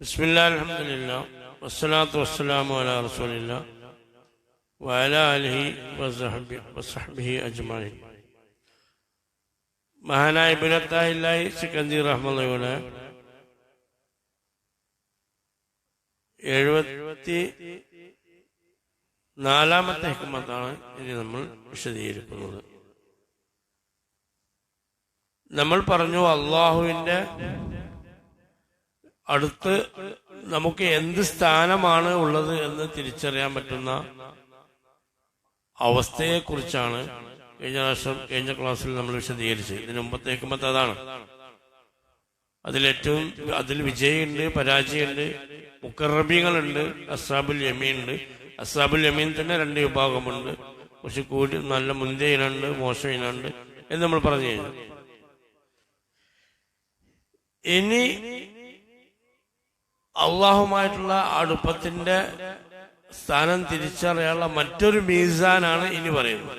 ബിസ്മില്ലാ അലഹമില്ല വസ്സലാത്തു വസ്സലാമു അല റസൂലില്ല വഅല അലിഹി വസഹബിഹി അജ്മാനി മഹാനായ ബിനത്തായില്ലായി സിക്കന്ദി റഹ്മയുടെ എഴുപത്തി നാലാമത്തെ ഹിക്കുമത്താണ് ഇനി നമ്മൾ വിശദീകരിക്കുന്നത്. നമ്മൾ പറഞ്ഞു അള്ളാഹുവിന്റെ അടുത്ത് നമുക്ക് എന്ത് സ്ഥാനമാണ് ഉള്ളത് എന്ന് തിരിച്ചറിയാൻ പറ്റുന്ന അവസ്ഥയെ കുറിച്ചാണ് കഴിഞ്ഞ പ്രാവശ്യം കഴിഞ്ഞ ക്ലാസ്സിൽ നമ്മൾ വിശദീകരിച്ചത്. ഇതിനു മുമ്പത്തെ ഹിക്കുമത്ത് അതാണ്. അതിലേറ്റവും അതിൽ വിജയുണ്ട് പരാജയമുണ്ട് മുക്കറബികളുണ്ട് അസാബുൽ യമീൻ ഉണ്ട് അസാബുൽ യമീൻ തന്നെ രണ്ട് വിഭാഗമുണ്ട്. പക്ഷെ കൂടി നല്ല മുന്തിയ ഇനുണ്ട് മോശം ഇനുണ്ട് എന്ന് നമ്മൾ പറഞ്ഞു കഴിഞ്ഞു. ഇനി അള്ളാഹുമായിട്ടുള്ള അടുപ്പത്തിന്റെ സ്ഥാനം തിരിച്ചറിയാനുള്ള മറ്റൊരു മീസാനാണ് ഇനി പറയുന്നത്.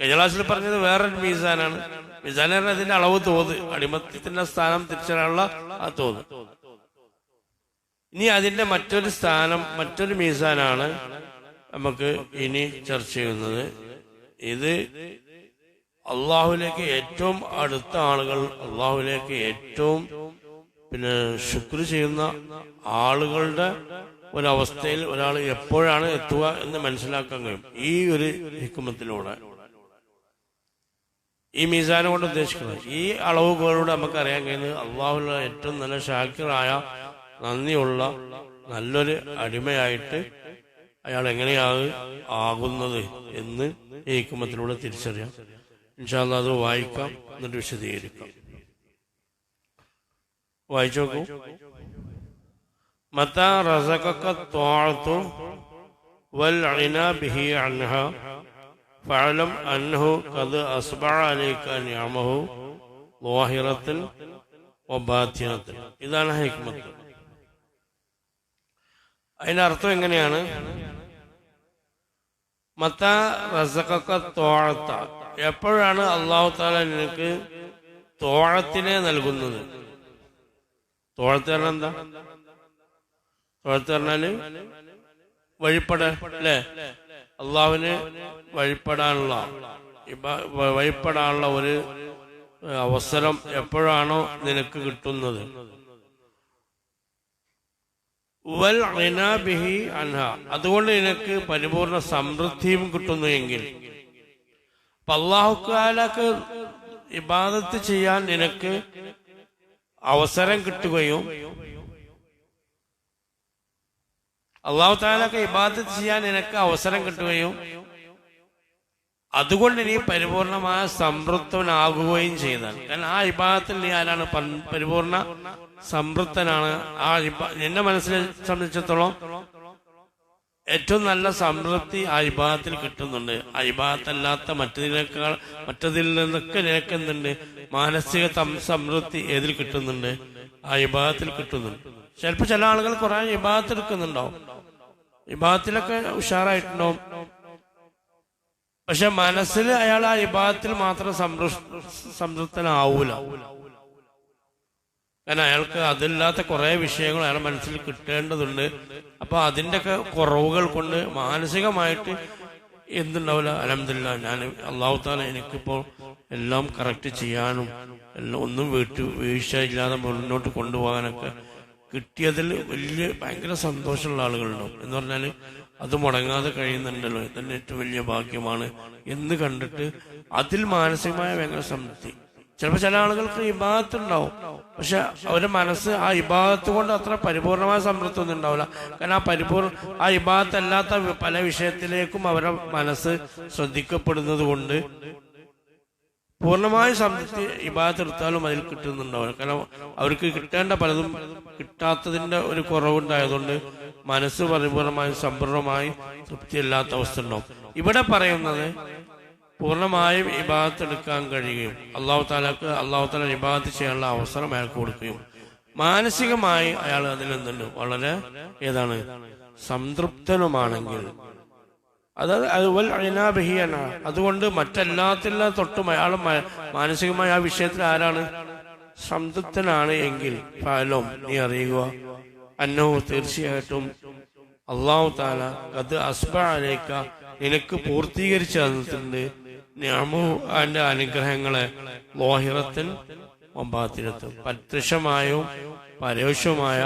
കഴിഞ്ഞ പറഞ്ഞത് വേറൊരു മീസാനാണ്. മീസാൻ അതിന്റെ അളവ് തോത് അടിമത്തത്തിന്റെ സ്ഥാനം തിരിച്ചറിയാനുള്ള ആ തോത്. ഇനി അതിന്റെ മറ്റൊരു സ്ഥാനം മറ്റൊരു മീസാനാണ് നമുക്ക് ഇനി ചർച്ച ചെയ്യുന്നത്. ഇത് അള്ളാഹുലേക്ക് ഏറ്റവും അടുത്ത ആളുകൾ അള്ളാഹുലേക്ക് ഏറ്റവും പിന്നെ ശുക്ർ ചെയ്യുന്ന ആളുകളുടെ ഒരവസ്ഥയിൽ ഒരാൾ എപ്പോഴാണ് എത്തുക എന്ന് മനസ്സിലാക്കാൻ കഴിയും. ഈ ഒരു ഹിക്കുമത്തിലൂടെ. ഈ മീസാനം കൊണ്ട് ഉദ്ദേശിക്കുന്നത് ഈ അളവുകളിലൂടെ നമുക്ക് അറിയാൻ കഴിയുന്നത് അള്ളാഹുള്ള ഏറ്റവും നല്ല ഷാക്കിറായ നന്ദിയുള്ള നല്ലൊരു അടിമയായിട്ട് അയാൾ എങ്ങനെയാണ് ആകുന്നത് എന്ന് ഈ ഹിക്കുമത്തിലൂടെ തിരിച്ചറിയാം. ഇൻഷാല്ല അത് വായിക്കാം എന്നിട്ട് വിശദീകരിക്കാം. വായിച്ചു നോക്കൂ മത റസഖക ത്വാഅത്തു വൽ ഇന ബിഹി അൻഹ. ഫഅലം അൻഹു ഖദ് അസ്ബഅ അലൈക നിഅമഹു ളാഹിറത്തൻ വബാത്തിനത്തൻ ഇതാണ് ഹിക്മത്ത്. അതിന്റെ അർത്ഥം എങ്ങനെയാണ്? മത്ത റസഖക തോഴത്ത എപ്പോഴാണ് അള്ളാഹു താല നിനക്ക് തോഴത്തിനെ നൽകുന്നത്? തോഴത്ത് പറഞ്ഞാൽ എന്താ? തോഴത്ത് പറഞ്ഞാൽ വഴിപ്പെട അല്ലേ? അള്ളാവിന് വഴിപ്പെടാനുള്ള വഴിപ്പെടാനുള്ള ഒരു അവസരം എപ്പോഴാണോ നിനക്ക് കിട്ടുന്നത്. വൽ അൻഹ. അതുകൊണ്ട് നിനക്ക് പരിപൂർണ സമൃദ്ധിയും കിട്ടുന്നു എങ്കിൽ. അള്ളാഹുക്കാലക്ക് ഇബാദത്ത് ചെയ്യാൻ നിനക്ക് അവസരം കിട്ടുകയും അള്ളാഹു താലൊക്കെ ഇബാദത്ത് ചെയ്യാൻ നിനക്ക് അവസരം കിട്ടുകയും അതുകൊണ്ട് നീ പരിപൂർണമായ സംതൃപ്തനാകുകയും ചെയ്താൽ കാരണം ആ ഇബാദത്തിൽ നീ ആരാണ്? പരിപൂർണ സംതൃപ്തനാണ്. ആ ഇബ- നിന്റെ മനസ്സിനെ സംബന്ധിച്ചിടത്തോളം ഏറ്റവും നല്ല സംതൃപ്തി ആ കിട്ടുന്നുണ്ട്. ആ മറ്റതിനേക്കാൾ മറ്റതിൽ നിന്നൊക്കെ നിനക്ക് എന്തുണ്ട് മാനസിക സംതൃപ്തി ഏതിൽ കിട്ടുന്നുണ്ട്? ആ കിട്ടുന്നുണ്ട്. ചിലപ്പോ ചില ആളുകൾ കുറെ വിഭാഗത്തിൽ എടുക്കുന്നുണ്ടാവും. വിഭാഗത്തിലൊക്കെ ഉഷാറായിട്ടുണ്ടാവും. പക്ഷെ മനസ്സിൽ അയാൾ ആ വിഭാഗത്തിൽ മാത്രം സംതൃപ്തനാവൂല. കാരണം അയാൾക്ക് അതില്ലാത്ത കുറെ വിഷയങ്ങൾ അയാൾ മനസ്സിൽ കിട്ടേണ്ടതുണ്ട്. അപ്പൊ അതിന്റെയൊക്കെ കുറവുകൾ കൊണ്ട് മാനസികമായിട്ട് എന്തുണ്ടാവില്ല? അലഹമില്ല ഞാൻ അള്ളാഹു താല എനിക്കിപ്പോൾ എല്ലാം കറക്റ്റ് ചെയ്യാനും എല്ലാം ഒന്നും വീട്ടു വീഴ്ച ഇല്ലാതെ മുന്നോട്ട് കൊണ്ടുപോകാനൊക്കെ കിട്ടിയതിൽ വലിയ ഭയങ്കര സന്തോഷമുള്ള ആളുകളുണ്ടാവും. എന്ന് പറഞ്ഞാൽ അത് മുടങ്ങാതെ കഴിയുന്നുണ്ടല്ലോ. ഇതന്നെ ഏറ്റവും വലിയ ഭാഗ്യമാണ് എന്ന് കണ്ടിട്ട് അതിൽ മാനസികമായ ഭയങ്കര സംതൃപ്തി. ചിലപ്പോൾ ചില ആളുകൾക്ക് ഇബാദത്ത് ഉണ്ടാവും പക്ഷെ അവരുടെ മനസ്സ് ആ ഇബാദത്ത് കൊണ്ട് അത്ര പരിപൂർണമായ സംതൃപ്തി ഉണ്ടാവില്ല. കാരണം ആ പരിപൂർണ ആ ഇബാദത്ത് അല്ലാത്ത പല വിഷയത്തിലേക്കും അവരുടെ മനസ്സ് ശ്രദ്ധിക്കപ്പെടുന്നത് കൊണ്ട് പൂർണമായ സംതൃപ്തി ഇബാദത്ത് എടുത്താലും അതിൽ കിട്ടുന്നുണ്ടാവില്ല. കാരണം അവർക്ക് കിട്ടേണ്ട പലതും കിട്ടാത്തതിന്റെ ഒരു കുറവുണ്ടായതുകൊണ്ട് മനസ്സ് പരിപൂർണമായി തൃപ്തി ഇല്ലാത്ത അവസ്ഥ ഉണ്ടാവും. ഇവിടെ പറയുന്നത് പൂർണമായും ഇബാദത്ത് എടുക്കാൻ കഴിയുകയും അള്ളാഹു താലാക്ക് അള്ളാഹു താല ഇബാദത്ത് ചെയ്യാനുള്ള അവസരം അയാൾക്ക് കൊടുക്കുകയും മാനസികമായി അയാൾ അതിലെന്തുണ്ട് വളരെ ഏതാണ്? സംതൃപ്തനുമാണെങ്കിൽ. അതായത് അതുകൊണ്ട് മറ്റെല്ലാത്തിലും തൊട്ടും അയാൾ മാനസികമായി ആ വിഷയത്തിൽ ആരാണ്? സംതൃപ്തനാണ് എങ്കിൽ ഫലം നീ അറിയുക. അന്നോ തീർച്ചയായിട്ടും അള്ളാഹു താല അത് അസ്ബാലേക്ക നിനക്ക് പൂർത്തീകരിച്ചു തന്നിട്ടുണ്ട് ഞാമു അനുഗ്രഹങ്ങൾ അനുഗ്രഹങ്ങളെ ലോഹിറത്തിൽ ഒമ്പാത്തിരത്തും. പ്രത്യക്ഷമായും പരോക്ഷമായ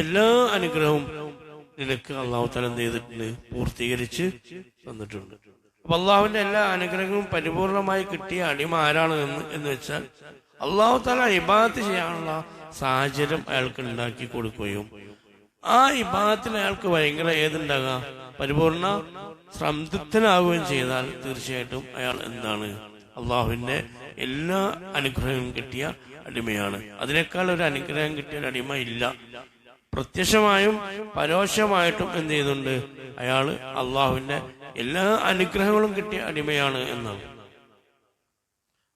എല്ലാ അനുഗ്രഹവും നിനക്ക് അള്ളാഹു തലം ചെയ്തിട്ടുണ്ട്? പൂർത്തീകരിച്ച് തന്നിട്ടുണ്ട്. അപ്പൊ അള്ളാഹുവിന്റെ എല്ലാ അനുഗ്രഹങ്ങളും പരിപൂർണമായി കിട്ടിയ അടിമ ആരാണ് എന്ന് എന്ന് വെച്ചാൽ അള്ളാഹു തല ഇബാദത്ത് ചെയ്യാനുള്ള സാഹചര്യം അയാൾക്ക് ഉണ്ടാക്കി കൊടുക്കുകയും ആ ഇബാദത്തിന് അയാൾക്ക് ഭയങ്കര ഏതുണ്ടാകാം? പരിപൂർണ സംതൃപ്തനാവുകയും ചെയ്താൽ തീർച്ചയായിട്ടും അയാൾ എന്താണ്? അള്ളാഹുവിന്റെ എല്ലാ അനുഗ്രഹവും കിട്ടിയ അടിമയാണ്. അതിനേക്കാൾ ഒരു അനുഗ്രഹം കിട്ടിയ അടിമ ഇല്ല. പ്രത്യക്ഷമായും പരോക്ഷമായിട്ടും എന്ത് ചെയ്യുന്നുണ്ട്? അയാൾ അള്ളാഹുവിന്റെ എല്ലാ അനുഗ്രഹങ്ങളും കിട്ടിയ അടിമയാണ് എന്നാണ്.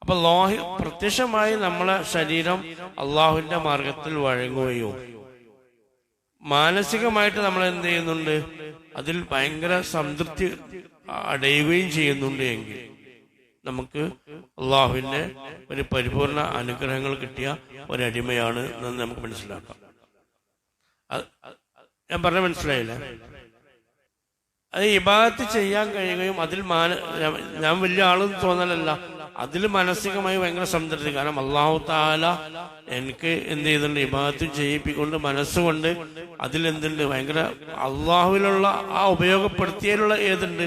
അപ്പൊ ലോഹി പ്രത്യക്ഷമായി നമ്മളെ ശരീരം അള്ളാഹുവിന്റെ മാർഗത്തിൽ വഴങ്ങുകയും മാനസികമായിട്ട് നമ്മൾ എന്ത് ചെയ്യുന്നുണ്ട്? അതിൽ ഭയങ്കര സംതൃപ്തി അടയുകയും ചെയ്യുന്നുണ്ട് എങ്കിൽ നമുക്ക് അള്ളാഹുവിന്റെ ഒരു പരിപൂർണ അനുഗ്രഹങ്ങൾ കിട്ടിയ ഒരടിമയാണ് എന്ന് നമുക്ക് മനസ്സിലാക്കാം. ഞാൻ പറഞ്ഞ മനസ്സിലായില്ല? അത് ഇബാദത്ത് ചെയ്യാൻ കഴിയുകയും അതിൽ മാന ഞാൻ വലിയ ആളെന്ന് തോന്നലല്ല. അതിൽ മാനസികമായി ഭയങ്കര സംതൃപ്തി. കാരണം അള്ളാഹു താല എനിക്ക് എന്ത് ചെയ്തിട്ടുണ്ട്? ഇബാദത്ത് ചെയ്യിപ്പിക്കൊണ്ട് മനസ്സുകൊണ്ട് അതിൽ എന്തുണ്ട് ഭയങ്കര അള്ളാഹുവിലുള്ള ആ ഉപയോഗപ്പെടുത്തിയതിലുള്ള ഏതുണ്ട്?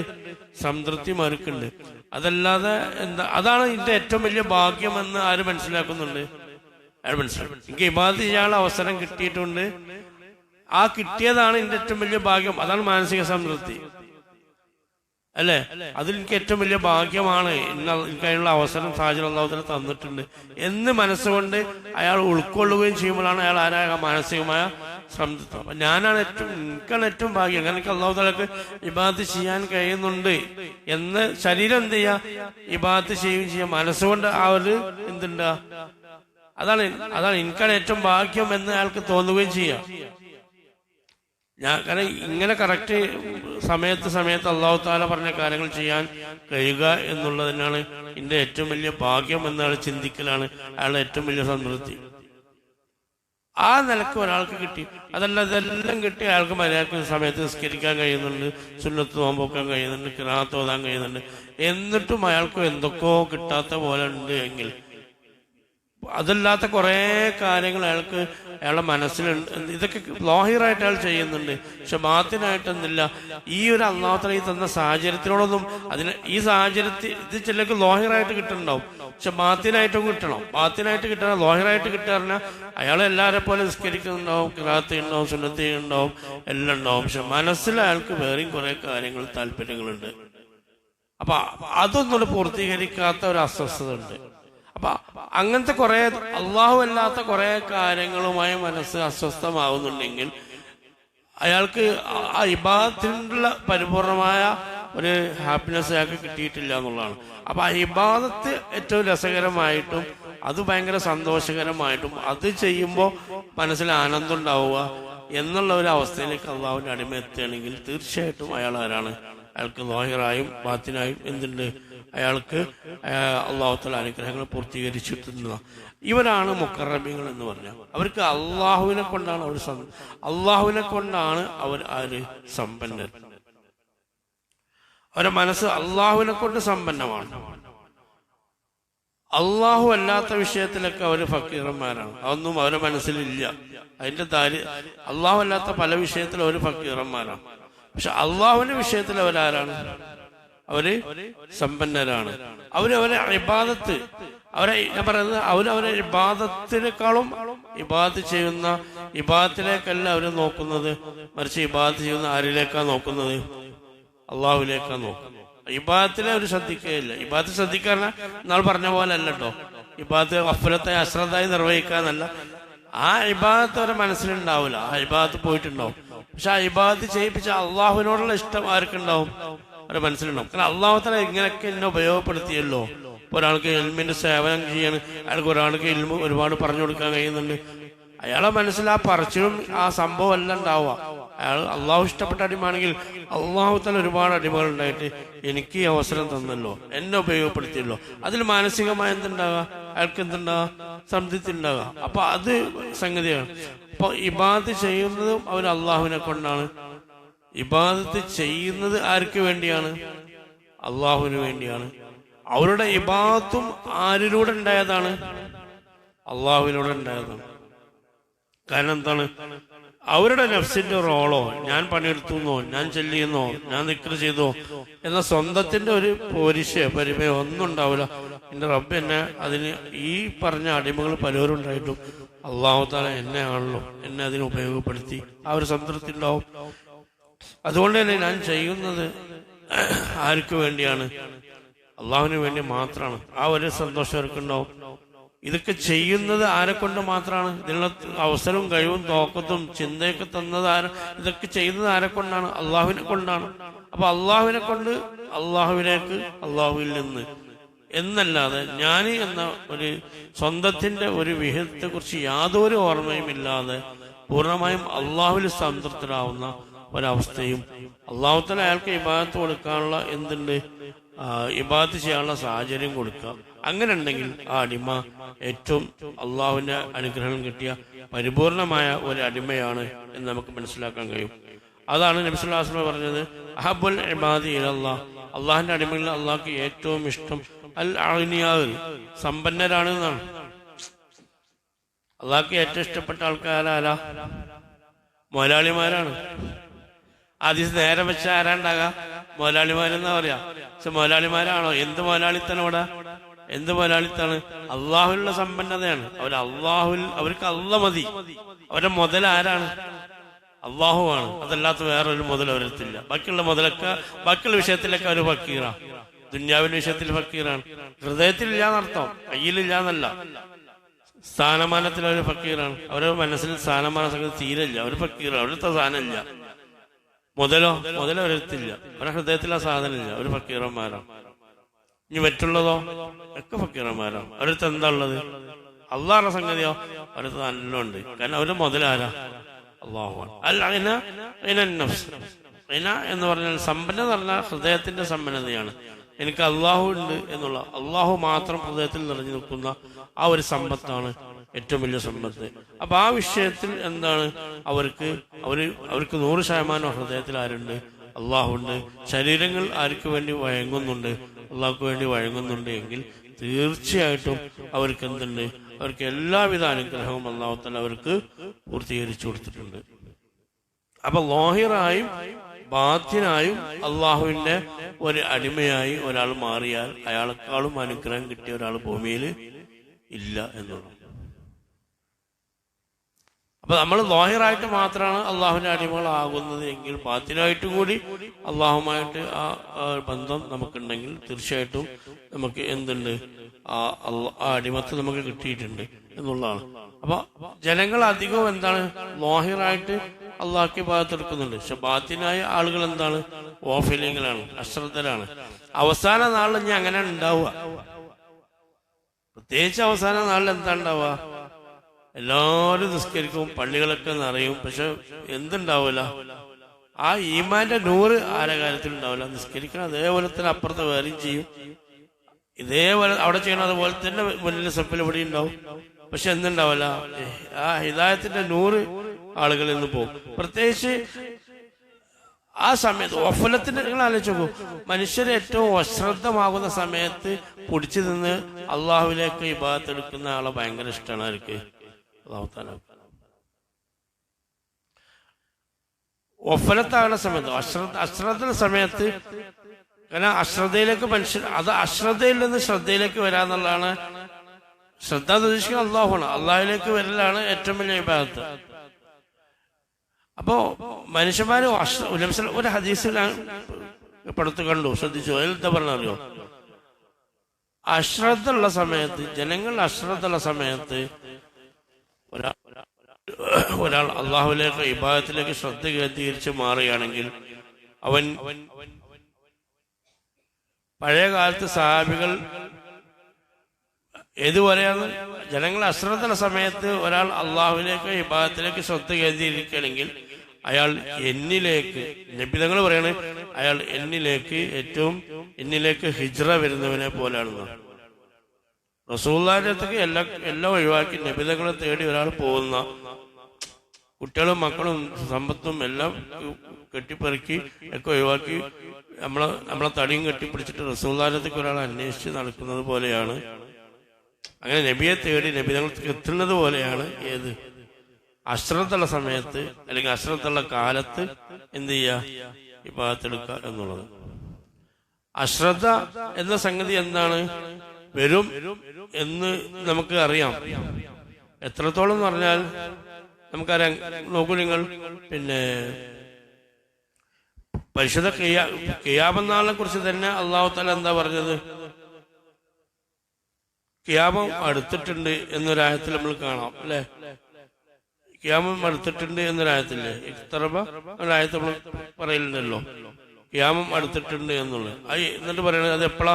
സംതൃപ്തി മറുക്കുണ്ട് അതല്ലാതെ എന്താ അതാണ് ഇതിന്റെ ഏറ്റവും വലിയ ഭാഗ്യമെന്ന് ആര് മനസ്സിലാക്കുന്നുണ്ട്? അയാൾ മനസ്സിലാക്കും? എനിക്ക് ഇബാദത്ത് ചെയ്യാനുള്ള അവസരം കിട്ടിയിട്ടുണ്ട്. ആ കിട്ടിയതാണ് ഇതിന്റെ ഏറ്റവും വലിയ ഭാഗ്യം. അതാണ് മാനസിക സംതൃപ്തി. അല്ലേ? അതിൽ എനിക്ക് ഏറ്റവും വലിയ ഭാഗ്യമാണ് ഇന്ന് എനിക്ക് അതിനുള്ള അവസരം സാഹചര്യം അള്ളാഹുത്തിന് തന്നിട്ടുണ്ട്. എന്ന് മനസ്സുകൊണ്ട് അയാൾ ഉൾക്കൊള്ളുകയും ചെയ്യുമ്പോഴാണ് അയാൾ ആരായ മാനസികമായ സംതൃപ്തി. അപ്പൊ ഞാനാണ് ഏറ്റവും എനിക്കാണ് ഏറ്റവും ഭാഗ്യം. കാരണം എനിക്ക് അള്ളാഹു താലക്ക് ഇബാദത്ത് ചെയ്യാൻ കഴിയുന്നുണ്ട് എന്ന് ശരീരം എന്ത് ചെയ്യാ? ഇബാദത്ത് ചെയ്യുകയും ചെയ്യാം. മനസ്സുകൊണ്ട് ആ ഒരു എന്തുണ്ടാ? അതാണ് അതാണ് എനിക്കാണ് ഏറ്റവും ഭാഗ്യം എന്ന് അയാൾക്ക് തോന്നുകയും ചെയ്യാം. ഞാൻ കാരണം ഇങ്ങനെ കറക്റ്റ് സമയത്ത് സമയത്ത് അള്ളാഹു താല പറഞ്ഞ കാര്യങ്ങൾ ചെയ്യാൻ കഴിയുക എന്നുള്ളത് തന്നെയാണ് എന്റെ ഏറ്റവും വലിയ ഭാഗ്യം എന്നയാൾ ചിന്തിക്കലാണ് അയാളുടെ ഏറ്റവും വലിയ സംതൃപ്തി. ആ നിലയ്ക്ക് ഒരാൾക്ക് കിട്ടി. അതല്ല ഇതെല്ലാം കിട്ടി അയാൾക്ക് മര്യാദയ്ക്ക് സമയത്ത് നിസ്കരിക്കാൻ കഴിയുന്നുണ്ട് സുന്നത്ത് നോമ്പോക്കാൻ കഴിയുന്നുണ്ട് കിറാത്ത് ഓതാൻ കഴിയുന്നുണ്ട്. എന്നിട്ടും അയാൾക്ക് എന്തൊക്കെയോ കിട്ടാത്ത പോലെ ഉണ്ട് എങ്കിൽ അതല്ലാത്ത കുറേ കാര്യങ്ങൾ അയാൾക്ക് അയാളുടെ മനസ്സിലുണ്ട് ഇതൊക്കെ ലോഹിറായിട്ട് അയാൾ ചെയ്യുന്നുണ്ട്. പക്ഷെ മാത്തിനായിട്ടൊന്നുമില്ല ഈ ഒരു അള്ളാഹത്തല ഈ തന്ന സാഹചര്യത്തിനോടൊന്നും അതിന് ഈ സാഹചര്യത്തിൽ ഇത് ചിലർക്ക് ലോഹിറായിട്ട് കിട്ടുന്നുണ്ടാവും പക്ഷെ ബാത്തിനായിട്ടും കിട്ടണം. ബാത്തിനായിട്ട് കിട്ടണം ലോഹിറായിട്ട് കിട്ടാറില്ല അയാൾ എല്ലാവരെ പോലെ നിസ്കരിക്കുന്നുണ്ടാവും കിറാത്ത് ഉണ്ടാവും സുന്നത്തി ഉണ്ടാവും എല്ലാം ഉണ്ടാവും. പക്ഷെ മനസ്സിൽ അയാൾക്ക് വേറെയും കുറെ കാര്യങ്ങൾ താല്പര്യങ്ങളുണ്ട്. അപ്പൊ അതൊന്നും പൂർത്തീകരിക്കാത്ത ഒരു അസ്വസ്ഥത ഉണ്ട് അപ്പൊ അങ്ങനത്തെ കുറെ അള്ളാഹു അല്ലാത്ത കുറെ കാര്യങ്ങളുമായി മനസ്സ് അസ്വസ്ഥമാവുന്നുണ്ടെങ്കിൽ അയാൾക്ക് ആ ഇബാദത്തിനുള്ള പരിപൂർണമായ ഒരു ഹാപ്പിനെസ് അയാൾക്ക് കിട്ടിയിട്ടില്ല എന്നുള്ളതാണ്. അപ്പൊ ആ ഇബാദത്ത് ഏറ്റവും രസകരമായിട്ടും അത് ഭയങ്കര സന്തോഷകരമായിട്ടും അത് ചെയ്യുമ്പോൾ മനസ്സിൽ ആനന്ദം ഉണ്ടാവുക എന്നുള്ള ഒരു അവസ്ഥയിലേക്ക് അള്ളാഹുവിന്റെ അടിമ എത്തുകയാണെങ്കിൽ തീർച്ചയായിട്ടും അയാൾ ആരാണ്? അയാൾക്ക് ലോഹറായും ബാത്തിനായും എന്തുണ്ട്? അയാൾക്ക് അള്ളാഹുത്തല അനുഗ്രഹങ്ങൾ പൂർത്തീകരിച്ചിട്ടുള്ള ഇവരാണ് മുക്കറബികൾ എന്ന് പറഞ്ഞാൽ അവർക്ക് അള്ളാഹുവിനെ കൊണ്ടാണ് അവർ അള്ളാഹുവിനെ കൊണ്ടാണ് അവർ ആര് സമ്പന്നർ. അവരുടെ മനസ്സ് അള്ളാഹുവിനെ കൊണ്ട് സമ്പന്നമാണ്. അള്ളാഹു അല്ലാത്ത വിഷയത്തിലൊക്കെ അവർ ഫക്കീറന്മാരാണ്. അതൊന്നും അവരുടെ മനസ്സിലില്ല. അതിന്റെ ദാരി അള്ളാഹു അല്ലാത്ത പല വിഷയത്തിലും അവർ ഫക്കീറന്മാരാണ്. പക്ഷെ അള്ളാഹുവിന്റെ വിഷയത്തിൽ അവരാരാണ്? അവർ സമ്പന്നരാണ്. അവരവരെ അവരെ ഇബാദത്ത്. അവരെ ഞാൻ പറയുന്നത് അവരവരെ അവരെ ഇബാദത്തിനേക്കാളും ഇബാദത്ത് ചെയ്യുന്ന ഇബാദത്തിലേക്കല്ല അവർ നോക്കുന്നത്. മറിച്ച് ഇബാദത്ത് ചെയ്യുന്ന ആരിലേക്കാ നോക്കുന്നത്? അള്ളാഹുലേക്കാ നോക്കുന്നത്. ഇബാദത്തിലെ അവർ ശ്രദ്ധിക്കുകയില്ല. ഇബാദത്ത് ശ്രദ്ധിക്കാറില്ല. നാൾ പറഞ്ഞ പോലെ അല്ല കേട്ടോ ഇബാദത്ത് അഫലത്തെ അശ്രദ്ധയായി നിർവഹിക്കാന്നല്ല. ആ ഇബാദത്ത് അവരെ മനസ്സിലുണ്ടാവില്ല ആ ഇബാദത്ത് പോയിട്ടുണ്ടാവും. പക്ഷെ ആ ഇബാദത്ത് ചെയ്യിപ്പിച്ച അള്ളാഹുവിനോടുള്ള ഇഷ്ടം ആർക്കുണ്ടാവും? അവരുടെ മനസ്സിലുണ്ടാവും. കാരണം അള്ളാഹുത്തല ഇങ്ങനെയൊക്കെ എന്നെ ഉപയോഗപ്പെടുത്തിയല്ലോ. ഒരാൾക്ക് എൽമിന്റെ സേവനം ചെയ്യാൻ അയാൾക്ക് ഒരാൾക്ക് എൽമ് ഒരുപാട് പറഞ്ഞു കൊടുക്കാൻ കഴിയുന്നുണ്ട്. അയാളെ മനസ്സിൽ ആ പറച്ചിലും ആ സംഭവം എല്ലാം ഉണ്ടാവുക. അയാൾ അള്ളാഹു ഇഷ്ടപ്പെട്ട അടിമാണെങ്കിൽ അള്ളാഹു തല ഒരുപാട് അടിമകൾ ഉണ്ടായിട്ട് എനിക്ക് ഈ അവസരം തന്നല്ലോ. എന്നെ ഉപയോഗപ്പെടുത്തിയല്ലോ. അതിൽ മാനസികമായ എന്തുണ്ടാകുക അയാൾക്ക് എന്തുണ്ടാവുക? സംതൃപ്തി ഉണ്ടാകുക അപ്പൊ അത് സംഗതിയാണ്. അപ്പൊ ഇബാദ് ചെയ്യുന്നതും അവർ അള്ളാഹുവിനെ കൊണ്ടാണ്. ഇബാദത്ത് ചെയ്യുന്നത് ആർക്ക് വേണ്ടിയാണ്? അള്ളാഹുവിന് വേണ്ടിയാണ്. അവരുടെ ഇബാദത്തും ആരിലൂടെ ഉണ്ടായതാണ്? അള്ളാഹുവിനോട് ഉണ്ടായതാണ്. കാരണം എന്താണ്? അവരുടെ നഫ്സിന്റെ റോളോ ഞാൻ പണിയെടുത്തുന്നോ ഞാൻ ചെല്ലിയെന്നോ ഞാൻ നിക്കർ ചെയ്തോ എന്ന സ്വന്തത്തിന്റെ ഒരു പോരിശ പരിമയോ ഒന്നും ഉണ്ടാവില്ല. എന്റെ റബ്ബ് എന്നെ അതിന് ഈ പറഞ്ഞ അടിമകൾ പലരും ഉണ്ടായിട്ടും. അള്ളാഹു താല എന്നെ ആണല്ലോ എന്നെ അതിന് ഉപയോഗപ്പെടുത്തി. ആ ഒരു സംതൃപ്തി ഉണ്ടാവും. അതുകൊണ്ട് തന്നെ ഞാൻ ചെയ്യുന്നത് ആർക്ക് വേണ്ടിയാണ്? അള്ളാഹുവിന് വേണ്ടി മാത്രമാണ് ആ ഒരു സന്തോഷം അവർക്കുണ്ടാവും ഇതൊക്കെ ചെയ്യുന്നത് ആരെ കൊണ്ട് മാത്രമാണ് ഇതിനുള്ള അവസരവും കഴിവും തോക്കത്തും ചിന്തയൊക്കെ തന്നത് ആര ഇതൊക്കെ ചെയ്യുന്നത് ആരെ കൊണ്ടാണ്? അള്ളാഹുവിനെ കൊണ്ടാണ്. അപ്പൊ അള്ളാഹുവിനെ കൊണ്ട് അള്ളാഹുവിനേക്ക് അള്ളാഹുവിൽ നിന്ന്. എന്നല്ലാതെ ഞാൻ എന്ന ഒരു സ്വന്തത്തിന്റെ ഒരു വിഹിതത്തെ കുറിച്ച് യാതൊരു ഓർമ്മയും ഇല്ലാതെ പൂർണമായും അള്ളാഹുവിൽ സംതൃപ്തരാവുന്ന ഒരവസ്ഥയും അള്ളാഹുത്തല അയാൾക്ക് ഇബാദത്ത് കൊടുക്കാനുള്ള എന്തുണ്ട്? ഇബാദത്ത് ചെയ്യാനുള്ള സാഹചര്യം കൊടുക്കാം. അങ്ങനെ ഉണ്ടെങ്കിൽ ആ അടിമ ഏറ്റവും അള്ളാഹുവിന്റെ അനുഗ്രഹം കിട്ടിയ പരിപൂർണമായ ഒരു അടിമയാണ് എന്ന് നമുക്ക് മനസ്സിലാക്കാൻ കഴിയും. അതാണ് നബിസുല്ലാസ്മ പറഞ്ഞത് അഹബുൽ ഇബാദി അള്ളാഹ് അള്ളാഹിന്റെ അടിമകളിൽ അള്ളാഹ്ക്ക് ഏറ്റവും ഇഷ്ടം അൽ അഗ്നിയാവ് സമ്പന്നരാണ് എന്നാണ്. അള്ളാഹ്ക്ക് ഏറ്റവും ഇഷ്ടപ്പെട്ട ആൾക്കാരാരാ? മുതലാളിമാരാണ്. ആദ്യം നേരെ വെച്ച ആരാണ്ടാകാം? മുതലാളിമാരെന്നാ പറയാ. പക്ഷെ മുതലാളിമാരാണോ എന്ത് മുതലാളിത്തനം ഇവിടെ എന്ത് മുതലാളിത്താണ് അള്ളാഹുലുള്ള സമ്പന്നതയാണ്. അവർ അള്ളാഹുൽ അവർക്ക് അള്ള മതി. അവരുടെ മുതൽ ആരാണ്? അള്ളാഹുവാണ്. അതല്ലാത്ത വേറൊരു മുതൽ അവരെത്തില്ല ബാക്കിയുള്ള മുതലൊക്കെ ബാക്കിയുള്ള വിഷയത്തിലൊക്കെ അവർ ഫക്കീറ. ദുന്യാവിന്റെ വിഷയത്തിൽ ഫക്കീറാണ്. ഹൃദയത്തിലില്ലാന്നർത്ഥം കയ്യിലില്ലാന്നല്ല. സ്ഥാനമാനത്തിൽ അവർ ഫക്കീറാണ്. അവരുടെ മനസ്സിൽ സ്ഥാനമാന സംഗതി തീരല്ല. അവർ ഫക്കീറാണ്. അവരുടെ സ്ഥാനമില്ല. മുതലോ മുതൽ അവരെത്തില്ല അവരുടെ ഹൃദയത്തിൽ ആ സാധനമില്ല. ഒരു ഫക്കീറന്മാരാണ് ഇനി മറ്റുള്ളതോ? ഒക്കെ ഫക്കീറന്മാരാണ് അവരടുത്ത് എന്താ ഉള്ളത്? അള്ളാഹുടെ സംഗതിയോ? അവരടുത്ത് നല്ല ഉണ്ട്. കാരണം അവർ മുതലാരാ? അള്ളാഹുവാണ് അല്ല അതിന എന്ന് പറഞ്ഞാൽ സമ്പന്നത പറഞ്ഞാൽ ഹൃദയത്തിന്റെ സമ്പന്നതയാണ്. എനിക്ക് അള്ളാഹു ഉണ്ട് എന്നുള്ള അള്ളാഹു മാത്രം ഹൃദയത്തിൽ നിറഞ്ഞു നിൽക്കുന്ന ആ ഒരു സമ്പത്താണ് ഏറ്റവും വലിയ സമ്പത്ത് അപ്പൊ ആ വിഷയത്തിൽ എന്താണ്? അവർക്ക് അവർ അവർക്ക് നൂറ് ശതമാനം ഹൃദയത്തിൽ ആരുണ്ട്? അള്ളാഹുണ്ട്. ശരീരങ്ങൾ ആർക്ക് വേണ്ടി വഴങ്ങുന്നുണ്ട്? അള്ളാഹ്ക്ക് വേണ്ടി വഴങ്ങുന്നുണ്ട് എങ്കിൽ തീർച്ചയായിട്ടും അവർക്ക് എന്തുണ്ട്? അവർക്ക് എല്ലാവിധ അനുഗ്രഹവും അള്ളാഹുത്തല അവർക്ക് പൂർത്തീകരിച്ചു കൊടുത്തിട്ടുണ്ട്. അപ്പൊ ലോഹിറായും ബാധ്യനായും അള്ളാഹുവിന്റെ ഒരു അടിമയായി ഒരാൾ മാറിയാൽ അയാളെക്കാളും അനുഗ്രഹം കിട്ടിയ ഒരാൾ ഭൂമിയിൽ ഇല്ല എന്നുള്ളത് അപ്പൊ നമ്മൾ ലോഹിറായിട്ട് മാത്രമാണ് അള്ളാഹുവിന്റെ അടിമകളാകുന്നത് എങ്കിൽ ബാത്തിനായിട്ട് കൂടി അള്ളാഹുമായിട്ട് ആ ബന്ധം നമുക്കുണ്ടെങ്കിൽ തീർച്ചയായിട്ടും നമുക്ക് എന്തുണ്ട്? ആ അടിമത്ത് നമുക്ക് കിട്ടിയിട്ടുണ്ട് എന്നുള്ളതാണ്. അപ്പൊ ജനങ്ങൾ അധികവും എന്താണ്? ലോഹിറായിട്ട് അള്ളാഹ്ക്ക് ഭാഗത്തെടുക്കുന്നുണ്ട് പക്ഷെ ബാത്തിനായ ആളുകൾ എന്താണ്? ഓഫിലിങ്ങളാണ് അശ്രദ്ധരാണ്. അവസാന നാളിൽ ഇനി അങ്ങനെ ഉണ്ടാവുക. പ്രത്യേകിച്ച് അവസാന നാളിൽ എന്താ ഉണ്ടാവുക? എല്ലാവരും നിസ്കരിക്കും പള്ളികളൊക്കെ നിറയും. പക്ഷെ എന്തുണ്ടാവില്ല ആ ഈമാന്റെ നൂറ് ആരെ കാര്യത്തിൽ ഉണ്ടാവില്ല നിസ്കരിക്കണം അതേപോലെ തന്നെ അപ്പുറത്ത് വേറെയും ചെയ്യും. ഇതേപോലെ അവിടെ ചെയ്യണം അതുപോലെ തന്നെ മുന്നിലെ സപ്പിൽ ഇവിടെ ഉണ്ടാവും. പക്ഷെ എന്തുണ്ടാവില്ല ആ ഹിദായത്തിന്റെ നൂറ് ആളുകൾ ഇന്ന് പോകും. പ്രത്യേകിച്ച് ആ സമയത്ത് ഒഫലത്തിന് നിങ്ങൾ ആലോചിച്ചു മനുഷ്യർ ഏറ്റവും അശ്രദ്ധമാകുന്ന സമയത്ത് പിടിച്ചു നിന്ന് അള്ളാഹുവിലേക്ക് ഭാഗത്തെടുക്കുന്ന ആളെ ഭയങ്കര ഇഷ്ടമാണ് അവർക്ക്. അള്ളാഹു താല ഒഫലത്താകുന്ന സമയത്ത് അശ്രദ്ധ അശ്രദ്ധ സമയത്ത് കാരണം അശ്രദ്ധയിലേക്ക് മനുഷ്യർ അത് അശ്രദ്ധയിൽ നിന്ന് ശ്രദ്ധയിലേക്ക് വരാന്നുള്ളതാണ് ശ്രദ്ധ ഉദ്ദേശിക്കുന്നത് അള്ളാഹുമാണ് അള്ളാഹുവിലേക്ക് വരലാണ് ഏറ്റവും വലിയ വിഭാഗത്ത്. അപ്പോ മനുഷ്യന്മാര് ഒരു ഹദീസിൽ പടുത്ത് കണ്ടു ശ്രദ്ധിച്ചു. അതിലത്തെ പറഞ്ഞറിയോ അശ്രദ്ധ ഉള്ള സമയത്ത് ജനങ്ങൾ അശ്രദ്ധ ഉള്ള സമയത്ത് ഒരാൾ അള്ളാഹുലേക്ക് ഇബാദത്തിലേക്ക് ശ്രദ്ധ കേന്ദ്രീകരിച്ച് മാറുകയാണെങ്കിൽ അവൻ പഴയ കാലത്ത് സഹാബികൾ ഏതുവരെയാണ് ജനങ്ങൾ അശ്രദ്ധ സമയത്ത് ഒരാൾ അള്ളാഹുവിലേക്ക് വിഭാഗത്തിലേക്ക് ശ്രദ്ധ കേന്ദ്രീകരിക്കുകയാണെങ്കിൽ അയാൾ എന്നിലേക്ക് നബിതങ്ങൾ പറയാണ് അയാൾ എന്നിലേക്ക് ഏറ്റവും എന്നിലേക്ക് ഹിജ്റ വരുന്നവനെ പോലെയാണെന്ന് അടുത്തേക്ക് എല്ലാം എല്ലാം ഒഴിവാക്കി നബിതകളെ തേടി ഒരാൾ പോകുന്ന കുട്ടികളും മക്കളും സമ്പത്തും എല്ലാം കെട്ടിപ്പെറുക്കി ഒക്കെ ഒഴിവാക്കി നമ്മളെ നമ്മളെ തടിയും കെട്ടിപ്പിടിച്ചിട്ട് റസൂള്ളാരത്തേക്ക് ഒരാൾ അന്വേഷിച്ച് നടക്കുന്നത് പോലെയാണ്. അങ്ങനെ നബിയെ തേടി നബി എത്തുന്നത് പോലെയാണ് ഏത്? അശ്രദ്ധുള്ള സമയത്ത് അല്ലെങ്കിൽ അശ്രദ്ധുള്ള കാലത്ത് എന്ത് ചെയ്യുക ഈ ഭാഗത്തെടുക്കുക എന്നുള്ളത്. അശ്രദ്ധ എന്ന സംഗതി എന്താണ്? വരും എന്ന് നമുക്ക് അറിയാം. എത്രത്തോളം എന്ന് പറഞ്ഞാൽ നമുക്കറിയാം. നോക്കൂ നിങ്ങൾ പിന്നെ പരിശുദ്ധ കിയാ കിയാമെന്നാളിനെ കുറിച്ച് തന്നെ അള്ളാഹു താല എന്താ പറഞ്ഞത്? കിയാമം അടുത്തിട്ടുണ്ട് എന്നൊരായത്തിൽ നമ്മൾ കാണാം അല്ലെ? കിയാമം അടുത്തിട്ടുണ്ട് എന്നൊരായത്തില്ലേ? ഇത്ര ഒരായത്ത് നമ്മൾ പറയലുണ്ടല്ലോ. കിയാമം അടുത്തിട്ടുണ്ട് എന്നുള്ളത്. അത് എന്നിട്ട് പറയണത് അത് എപ്പോഴാ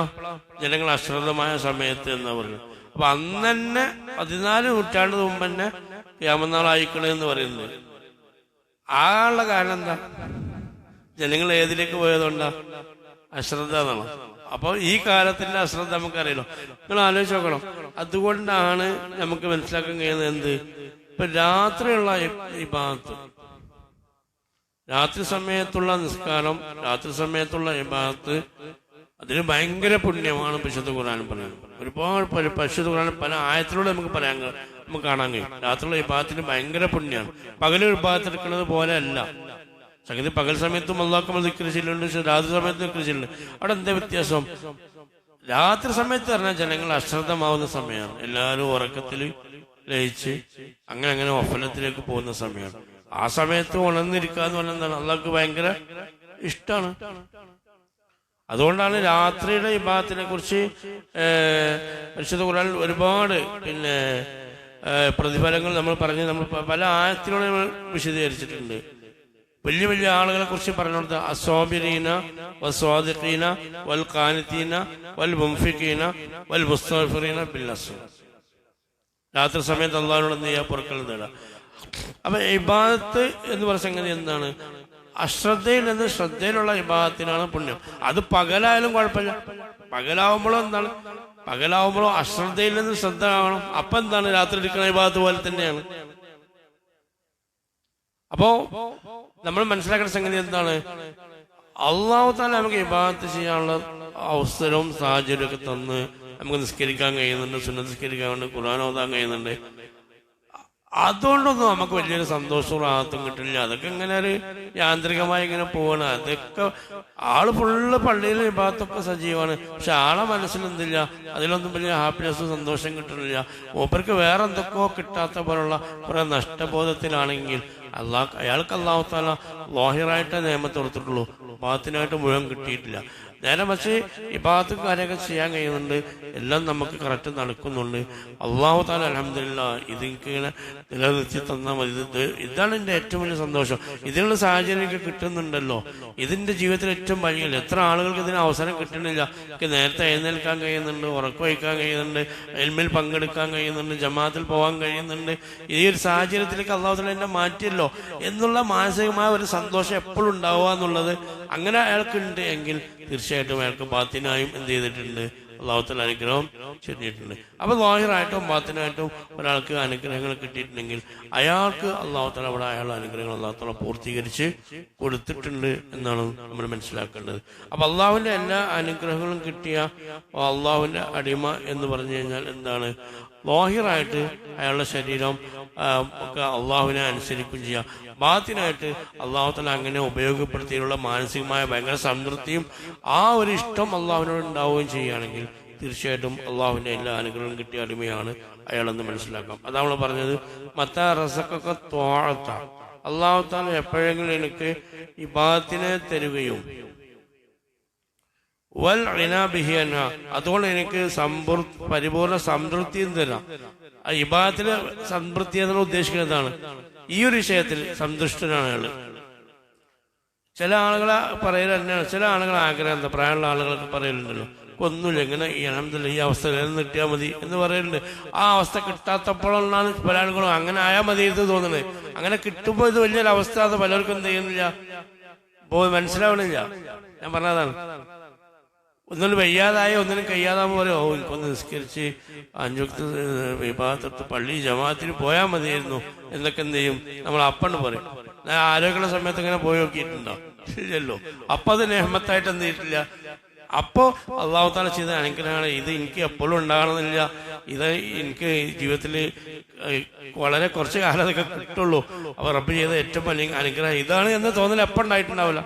ജനങ്ങൾ അശ്രദ്ധമായ സമയത്ത് എന്നാ പറയുന്നത്. അപ്പൊ അന്ന് തന്നെ പതിനാല് നൂറ്റാണ്ട് മുമ്പ് തന്നെ യാമനാളായിക്കണേ എന്ന് പറയുന്നത്. ആ ഉള്ള കാരണം എന്താ? ജനങ്ങൾ ഏതിലേക്ക് പോയതുകൊണ്ടാ? അശ്രദ്ധ എന്നാണ്. അപ്പോൾ ഈ കാലത്തിന്റെ അശ്രദ്ധ നമുക്കറിയാലോ നിങ്ങൾ ആലോചിച്ച് നോക്കണം. അതുകൊണ്ടാണ് നമുക്ക് മനസ്സിലാക്കാൻ കഴിയുന്നത് എന്ത്? ഇപ്പൊ രാത്രിയുള്ള ഈ ഭാഗത്ത് രാത്രി സമയത്തുള്ള നിസ്കാരം രാത്രി സമയത്തുള്ള ഭാഗത്ത് അതിന് ഭയങ്കര പുണ്യമാണ് പരിശുദ്ധ ഖുർആൻ പറയുന്നത്. ഒരുപാട് പരി- പരിശുദ്ധ ഖുർആൻ പല ആയത്തിലൂടെ നമുക്ക് പറയാൻ നമുക്ക് കാണാൻ കഴിയും. രാത്രിയുള്ള ഈ ഭാഗത്തിന് ഭയങ്കര പുണ്യമാണ്. ഭാഗത്ത് എടുക്കുന്നത് പോലെ അല്ല സംഗതി പകൽ സമയത്തും അള്ളാഹ് ദിക്കറി ചെല്ലുണ്ട് പക്ഷെ രാത്രി സമയത്ത് ചെല്ലുണ്ട് അവിടെ എന്താ വ്യത്യാസം? രാത്രി സമയത്ത് പറഞ്ഞാൽ ജനങ്ങൾ അശ്രദ്ധമാവുന്ന സമയമാണ്. എല്ലാവരും ഉറക്കത്തിൽ ലയിച്ച് അങ്ങനെ അങ്ങനെ ഒഫലത്തിലേക്ക് പോകുന്ന സമയമാണ്. ആ സമയത്ത് ഉണർന്നിരിക്കുക എന്ന് പറഞ്ഞാൽ എന്താണ്? അള്ളാഹ്ക്ക് ഭയങ്കര ഇഷ്ടമാണ് അതുകൊണ്ടാണ് രാത്രിയുടെ വിഭാഗത്തിനെ കുറിച്ച് പരിശുദ്ധ ഒരുപാട് പിന്നെ പ്രതിഫലങ്ങൾ നമ്മൾ പറഞ്ഞ് നമ്മൾ പല ആയത്തിലൂടെ വിശദീകരിച്ചിട്ടുണ്ട്. വലിയ വലിയ ആളുകളെ കുറിച്ച് പറഞ്ഞുകൊടുത്ത അസോബിരീന വസ്വാദിഖീന വൽ ഖാനിത്തീന വൽ മുംഫിഖീന വൽ മുസ്തഫീന ബില്ലസ് രാത്രി സമയത്ത് അള്ളാഹിനോട് എന്ത് ചെയ്യുക പുറക്കൽ നേടാം അപ്പൊ ഇബാദത്ത് എന്ന് പറഞ്ഞ സംഗതി എന്താണ്? അശ്രദ്ധയിൽ നിന്ന് ശ്രദ്ധയിലുള്ള വിഭാഗത്തിനാണ് പുണ്യം. അത് പകലായാലും കുഴപ്പമില്ല. പകലാവുമ്പോഴോ എന്താണ്? പകലാവുമ്പോഴോ അശ്രദ്ധയിൽ നിന്ന് ശ്രദ്ധ ആവണം അപ്പൊ എന്താണ്? രാത്രി എടുക്കുന്ന വിഭാഗത്ത് പോലെ തന്നെയാണ്. അപ്പോ നമ്മൾ മനസ്സിലാക്കേണ്ട സംഗതി എന്താണ്? അള്ളാഹു താല നമുക്ക് വിഭാഗത്ത് ചെയ്യാനുള്ള അവസരവും സാഹചര്യവും ഒക്കെ തന്ന് നമുക്ക് നിസ്കരിക്കാൻ കഴിയുന്നുണ്ട് സുനസ്കരിക്കാൻ കഴിയുന്നുണ്ട് ഖുർആൻ ഓതാൻ കഴിയുന്നുണ്ട്. അതുകൊണ്ടൊന്നും നമുക്ക് വലിയൊരു സന്തോഷവും ആത്തും കിട്ടില്ല. അതൊക്കെ ഇങ്ങനെ ഒരു യാന്ത്രികമായി ഇങ്ങനെ പോവാണ്. അതൊക്കെ ആൾ ഫുള്ള് പള്ളിയിൽ വിഭാഗത്തൊക്കെ സജീവമാണ്. പക്ഷെ ആളെ മനസ്സിലെന്തില്ല അതിലൊന്നും വലിയ ഹാപ്പിനെസ്സും സന്തോഷം കിട്ടുന്നില്ല. മൂപ്പർക്ക് വേറെ എന്തൊക്കെയോ കിട്ടാത്ത പോലുള്ള കുറെ നഷ്ടബോധത്തിലാണെങ്കിൽ അള്ളാഹ് അയാൾക്ക് അള്ളാഹു താല ലോഹിറായിട്ട് നിയമത്തെ കൊടുത്തിട്ടുള്ളൂ. ഭാഗത്തിനായിട്ട് മുഴുവൻ കിട്ടിയിട്ടില്ല. നേരെ പക്ഷേ ഭാഗത്ത് കാര്യമൊക്കെ ചെയ്യാൻ കഴിയുന്നുണ്ട്. എല്ലാം നമുക്ക് കറക്റ്റ് നടക്കുന്നുണ്ട്. അള്ളാഹു താല അലഹമില്ല ഇതിങ്ങനെ നിലനിർത്തി തന്നാൽ മതി. ഇത് ഇതാണ് എന്റെ ഏറ്റവും വലിയ സന്തോഷം. ഇതിനുള്ള സാഹചര്യമൊക്കെ കിട്ടുന്നുണ്ടല്ലോ. ഇതിന്റെ ജീവിതത്തിൽ ഏറ്റവും വലിയ എത്ര ആളുകൾക്ക് ഇതിന് അവസരം എനിക്ക് നേരത്തെ എഴുന്നേൽക്കാൻ കഴിയുന്നുണ്ട് ഉറക്കം വയ്ക്കാൻ കഴിയുന്നുണ്ട് എൽമിൽ പങ്കെടുക്കാൻ കഴിയുന്നുണ്ട് ജമാഅത്തിൽ പോകാൻ കഴിയുന്നുണ്ട്. ഈ ഒരു സാഹചര്യത്തിലേക്ക് അള്ളാഹു താല എന്നെ മാറ്റിയല്ലോ. എന്നുള്ള മാനസികമായ ഒരു സന്തോഷം എപ്പോഴും ഉണ്ടാവുക എന്നുള്ളത് അങ്ങനെ അയാൾക്കുണ്ട് എങ്കിൽ തീർച്ചയായിട്ടും അയാൾക്ക് ബാത്തിനായും എന്ത് ചെയ്തിട്ടുണ്ട്? അള്ളാഹുത്തല അനുഗ്രഹം ചെന്നിട്ടുണ്ട് അപ്പൊ ലോഹിറായിട്ടും ബാത്തിനായിട്ടും ഒരാൾക്ക് അനുഗ്രഹങ്ങൾ കിട്ടിയിട്ടുണ്ടെങ്കിൽ അയാൾക്ക് അള്ളാഹുത്തല അവിടെ അയാളുടെ അനുഗ്രഹങ്ങൾ അള്ളാഹുത്തല പൂർത്തീകരിച്ച് കൊടുത്തിട്ടുണ്ട് എന്നാണ് നമ്മൾ മനസ്സിലാക്കേണ്ടത്. അപ്പൊ അള്ളാഹുവിന്റെ എല്ലാ അനുഗ്രഹങ്ങളും കിട്ടിയ അള്ളാഹുവിന്റെ അടിമ എന്ന് പറഞ്ഞു കഴിഞ്ഞാൽ എന്താണ്? ലോഹിറായിട്ട് അയാളുടെ ശരീരം ഒക്കെ അള്ളാഹുവിനെ അനുസരിക്കുകയും ചെയ്യാം. ബാത്തിനായിട്ട് അള്ളാഹുത്തല അങ്ങനെ ഉപയോഗപ്പെടുത്തിയുള്ള മാനസികമായ ഭയങ്കര സംതൃപ്തിയും ആ ഒരു ഇഷ്ടം അള്ളാഹുവിനോട് ഉണ്ടാവുകയും ചെയ്യുകയാണെങ്കിൽ തീർച്ചയായിട്ടും അള്ളാഹുവിന്റെ എല്ലാ അനുഗ്രഹവും കിട്ടിയ അടിമയാണ് അയാളെന്ന് മനസ്സിലാക്കാം. അതാ നമ്മൾ പറഞ്ഞത് മത്ത റസക്കൊക്കെ തോഴത്ത അള്ളാഹു താൻ എപ്പോഴെങ്കിലും എനിക്ക് ഈ ഭാഗത്തിനെ തരുകയും വൽ ഇനാബിഹി അൻഹ. അതുകൊണ്ട് എനിക്ക് സമ്പൂർ പരിപൂർണ സംതൃപ്തിയും തരാം. ഇബാദത്തിലെ സംതൃപ്തി എന്നുള്ള ഉദ്ദേശിക്കുന്നതാണ് ഈ ഒരു വിഷയത്തിൽ സന്തുഷ്ടനാണ് അയാൾ ചില ആളുകൾ പറയൽ തന്നെയാണ്. ചില ആളുകൾ ആഗ്രഹം എന്താ? പ്രായമുള്ള ആളുകളൊക്കെ പറയലുണ്ടല്ലോ. ഒന്നുമില്ല ഇങ്ങനെ അനന്തല്ല ഈ അവസ്ഥ നിലനിർത്തിയാൽ മതി എന്ന് പറയുന്നുണ്ട് ആ അവസ്ഥ കിട്ടാത്തപ്പോഴാണ് പല ആളുകളും അങ്ങനെ ആയാൽ മതി എന്ന് തോന്നുന്നത്. അങ്ങനെ കിട്ടുമ്പോൾ ഇത് വലിയൊരു അവസ്ഥ. അത് പലർക്കും ചെയ്യുന്നില്ല? മനസ്സിലാവണില്ല. ഞാൻ പറഞ്ഞതാണ്. ഒന്നിനും വയ്യാതായ ഒന്നിനും കഴിയാതാകുമ്പോൾ പറയും ഓ നിസ്കരിച്ച് അഞ്ചുക്ത് വിഭാഗത്തെടുത്ത് പള്ളി ജമാഅത്തിന് പോയാൽ മതിയായിരുന്നു. എന്നൊക്കെ എന്ത് ചെയ്യും? നമ്മൾ അപ്പണ്ട് പറയും. ഞാൻ ആരോഗ്യമുള്ള സമയത്ത് ഇങ്ങനെ പോയി നോക്കിയിട്ടുണ്ടോ? ഇല്ലല്ലോ. അപ്പൊ അത് നെഹ്മത്തായിട്ട് എന്ത് ചെയ്തിട്ടില്ല? അപ്പോ അള്ളാഹു ചെയ്ത അനുഗ്രഹമാണ് ഇത് എനിക്ക് എപ്പോഴും ഉണ്ടാകണമെന്നില്ല. ഇത് എനിക്ക് ജീവിതത്തിൽ വളരെ കുറച്ച് കാലം അതൊക്കെ കിട്ടുള്ളൂ. അപ്പൊ റബ്ബ് ചെയ്ത ഏറ്റവും വലിയ അനുഗ്രഹം ഇതാണ് എന്ന് തോന്നൽ എപ്പോൾ ഉണ്ടായിട്ടുണ്ടാവില്ല.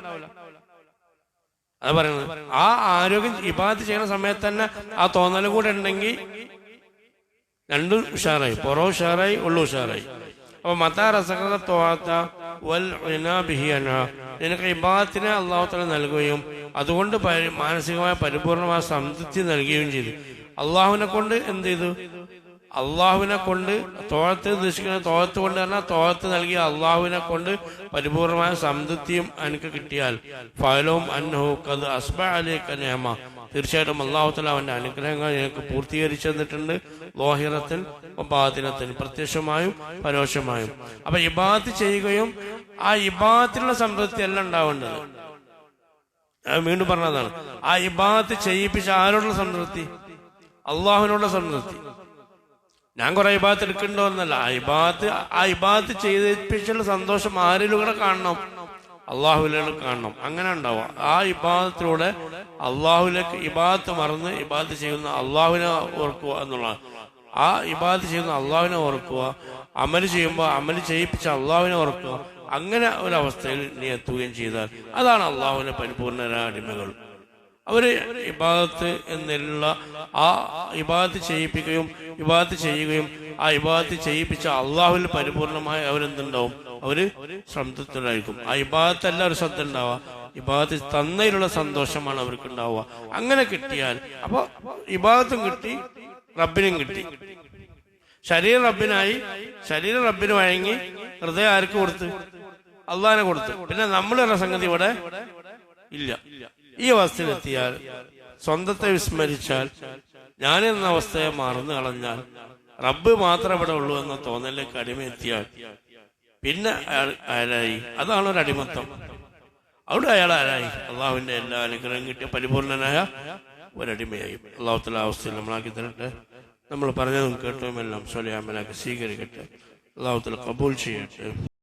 അത് പറയുന്നത് ആ ആരോഗ്യം ഇബാദത്ത് ചെയ്യുന്ന സമയത്ത് തന്നെ ആ തോന്നലും കൂടെ ഉണ്ടെങ്കിൽ രണ്ടും ഉഷാറായി. പുറം ഉഷാറായി ഉള്ളു ഉഷാറായി. അപ്പൊ മതാ റസഖ തോത്ത വൽ ഇനാ ബിഹി അൻഹ. നിനക്ക് ഇബാദത്തിനെ അള്ളാഹുത്തല തല നൽകുകയും അതുകൊണ്ട് മാനസികമായ പരിപൂർണമായ സംതൃപ്തി നൽകുകയും ചെയ്തു. അള്ളാഹുവിനെ കൊണ്ട് എന്ത് ചെയ്തു? അള്ളാഹുവിനെ കൊണ്ട് തോഴത്ത് ഉദ്ദേശിക്കുന്ന തോഴത്ത് കൊണ്ട് പറഞ്ഞാൽ തോഴത്ത് നൽകിയ അള്ളാഹുവിനെ കൊണ്ട് പരിപൂർണമായ സംതൃപ്തിയും എനിക്ക് കിട്ടിയാൽ ഫലവും അന്നഹു കത് അസ്ബ അലിക നിയമ തീർച്ചയായിട്ടും അള്ളാഹുത്തല അവന്റെ അനുഗ്രഹങ്ങൾ എനിക്ക് പൂർത്തീകരിച്ചു തന്നിട്ടുണ്ട്. ലോഹിറത്തിൽ ഉപാദിനത്തിൽ പ്രത്യക്ഷമായും പരോക്ഷമായും. അപ്പൊ ഇബാത്ത് ചെയ്യുകയും ആ ഇബാത്തിലുള്ള സംതൃപ്തി അല്ല ഉണ്ടാവേണ്ടത് വീണ്ടും പറഞ്ഞതാണ്. ആ ഇബാത്ത് ചെയ്യിപ്പിച്ച ആരോടുള്ള സംതൃപ്തി? അള്ളാഹുവിനോടുള്ള സംതൃപ്തി. ഞാൻ കുറെ ഇബാത്ത് എടുക്കണ്ടോ എന്നല്ല. ആ ഇബാത്ത് ആ ഇബാത്ത് ചെയ്തിപ്പിച്ചുള്ള സന്തോഷം ആരിലൂടെ കാണണം. അള്ളാഹുലൂടെ കാണണം. അങ്ങനെ ഉണ്ടാവുക ആ ഇബാദത്തിലൂടെ അള്ളാഹുലേക്ക് ഇബാദത്ത് മറന്ന് ഇബാദത്ത് ചെയ്യുന്ന അള്ളാഹുവിനെ ഓർക്കുക എന്നുള്ളതാണ്. ആ ഇബാദത്ത് ചെയ്യുന്ന അള്ളാഹുവിനെ ഓർക്കുക അമൽ ചെയ്യുമ്പോൾ അമൽ ചെയ്യിപ്പിച്ച അള്ളാഹുവിനെ ഓർക്കുക അങ്ങനെ ഒരവസ്ഥയിൽ നീ എത്തുകയും ചെയ്താൽ അതാണ് അള്ളാഹുവിന്റെ പരിപൂർണരായ അടിമകൾ. അവർ ഇബാദത്ത് എന്നുള്ള ആ ഇബാദത്ത് ചെയ്യിപ്പിക്കുകയും ഇബാദത്ത് ചെയ്യുകയും ആ ഇബാദത്ത് ചെയ്യിപ്പിച്ച അള്ളാഹുവിൽ പരിപൂർണമായി അവരെന്തുണ്ടാവും? അവർ ശ്രദ്ധത്തിലായിരിക്കും. ആ ഇബാദത്തല്ല ഒരു ശ്രദ്ധ ഉണ്ടാവുക. ഇബാദത്ത് തന്നതിലുള്ള സന്തോഷമാണ് അവർക്ക് ഉണ്ടാവുക അങ്ങനെ കിട്ടിയാൽ അപ്പൊ ഇബാദത്തും കിട്ടി റബ്ബിനും കിട്ടി. ശരീര റബ്ബിനായി ശരീര റബ്ബിന് വഴങ്ങി ഹൃദയം ആർക്ക് കൊടുത്ത്? അള്ളാഹിനെ കൊടുത്ത്. പിന്നെ നമ്മളുള്ള സംഗതി ഇവിടെ ഇല്ല. ഈ അവസ്ഥയിലെത്തിയാൽ സ്വന്തത്തെ വിസ്മരിച്ചാൽ ഞാൻ എന്ന അവസ്ഥയെ മറന്നു കളഞ്ഞാൽ റബ്ബ് മാത്രം ഇവിടെ ഉള്ളൂ എന്ന തോന്നലിലേക്ക് അടിമയെത്തിയാൽ പിന്നെ അയാൾ ആരായി? അതാണ് ഒരു അടിമത്തം. അവിടെ അയാൾ ആരായി? അള്ളാഹുവിന്റെ എല്ലാ അനുഗ്രഹം കിട്ടിയ പരിപൂർണനായ ഒരടിമയായി. അള്ളാഹുത്തല അവസ്ഥയിൽ നമ്മളാക്കി തരട്ടെ. നമ്മൾ പറഞ്ഞതും കേട്ടതുമെല്ലാം സ്വലയാമലാക്കി സ്വീകരിക്കട്ടെ. അള്ളാഹുത്തല കബൂൽ ചെയ്യട്ടെ.